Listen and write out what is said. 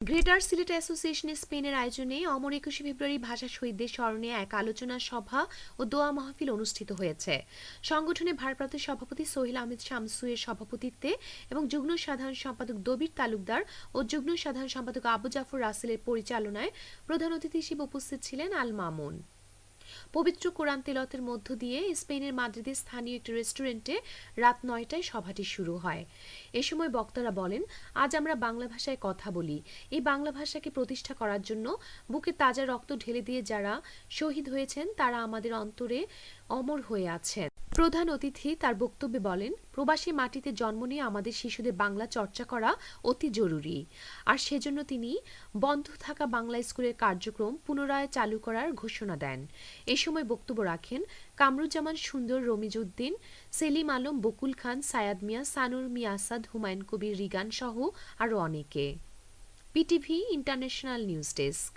Greater Sylhet association স্পেনের আয়োজনে অমর একুশে ফেব্রুয়ারি ভাষা শহীদদের স্মরণে এক আলোচনা সভা ও দোয়া মাহফিল অনুষ্ঠিত হয়েছে। সংগঠনের ভারপ্রাপ্ত সভাপতি সোহেল আহমেদ শামসু এর সভাপতিত্বে এবং যুগ্ম সাধারণ সম্পাদক দবির তালুকদার ও যুগ্ম সাধারণ সম্পাদক আবু জাফর রাসেলের পরিচালনায় প্রধান অতিথি হিসেবে উপস্থিত ছিলেন আল মামুন। পবিত্র কোরআন তেলতের মধ্য দিয়ে স্পেনের মাদ্রিদের স্থানীয় একটি রেস্টুরেন্টে রাত নয়টায় সভাটি শুরু হয়। এ সময় বক্তারা বলেন, আজ আমরা বাংলা ভাষায় কথা বলি। এই বাংলা ভাষাকে প্রতিষ্ঠা করার জন্য বুকে তাজা রক্ত ঢেলে দিয়ে যারা শহীদ হয়েছেন, তারা আমাদের অন্তরে অমর হয়ে আছেন। প্রধান অতিথি তার বক্তব্যে বলেন, প্রবাসী মাটিতে জন্ম নিয়ে আমাদের শিশুদের বাংলা চর্চা করা অতি জরুরি। আর সেজন্য তিনি বন্ধ থাকা বাংলা স্কুলের কার্যক্রম পুনরায় চালু করার ঘোষণা দেন। এ সময় বক্তব্য রাখেন কামরুজ্জামান সুন্দর, রমিজউদ্দিন, সেলিম আলম, বকুল খান, সায়াদ মিয়া, সানুর মিয়া আসাদ, হুমায়ুন কবির, রিগান সহ আরও অনেকে। PTV international news desk.